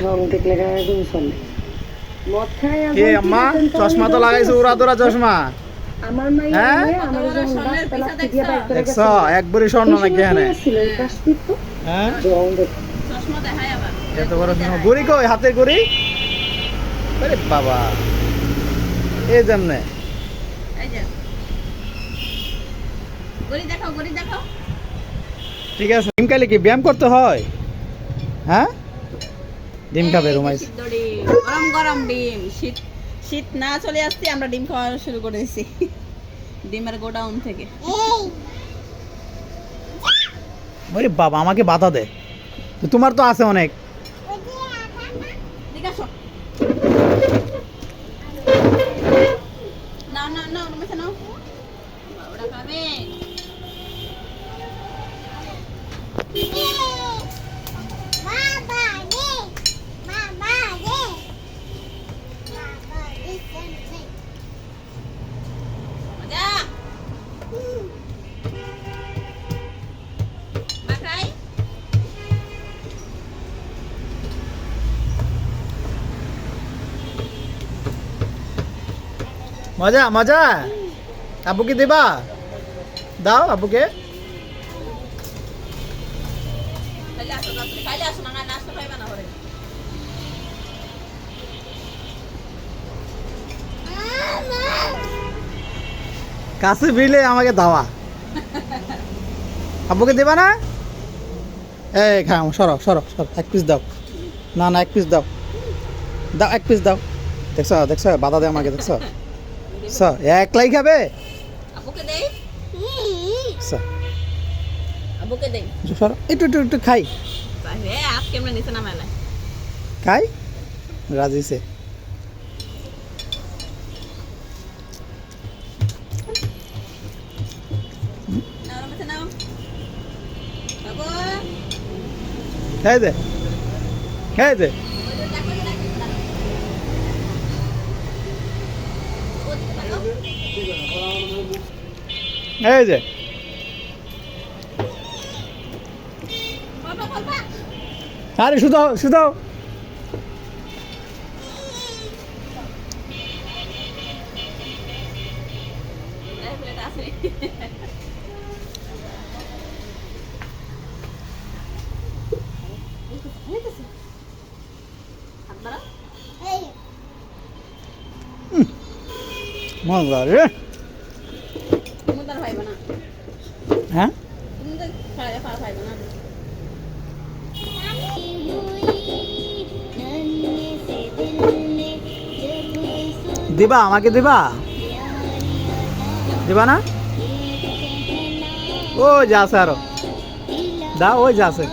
ঢং দেখলে গায়ে একদম চলে। মদ খায় কে আম্মা? চশমা তো আমি লাগাইছে উড়া তোরা চশমা। আমার মাইয়া হ্যাঁ? আমার যখন করে গেছে। স্বর্ণ নাকি এখানে হ্যাঁ? চশমা দেখায় আবার। এত বড় গড়ি কই? হাতে গড়ি? আরে বাবা। এই যেমনে ঠিক আছে। খাইলে কি ব্যায়াম করতে হয়? হ্যাঁ? ডিম খাবে রুমাইস। গরম গরম ডিম। শীত শীত না চলে আসছে আমরা ডিম খাওয়া শুরু করে দিয়েছি ডিমের গোডাউন থেকে। ওরে বাবা আমাকে বাধা দে। তোমার তো আছে অনেক। রমেশ নাও। বাবুরা খাবে। মজা মজা। আব্বুকে দিবা? দাও ঘরে। কাছে বিলে আমাকে দাওয়া। আব্বুকে দেবা না? এই খাও সরো সরো সরো। এক পিস দাও। না না এক পিস দাও। দাও এক পিস দাও। দেখছ দেখছ বাধা দে আমাকে দেখছ? স একলাই খাবে? আবুকে দেই। স, আবুকে দেই। সরো। একটু একটু একটু খাই। হে আপ কেমনে নামাইলে খাই? খাই দে খাই দে এই যে। আরে শুধাও শুধাও। মজা রে হ্যাঁ? দিবা, আমাকে দিবা? দিবা না? ও যা আরও। দা ওই যা আছে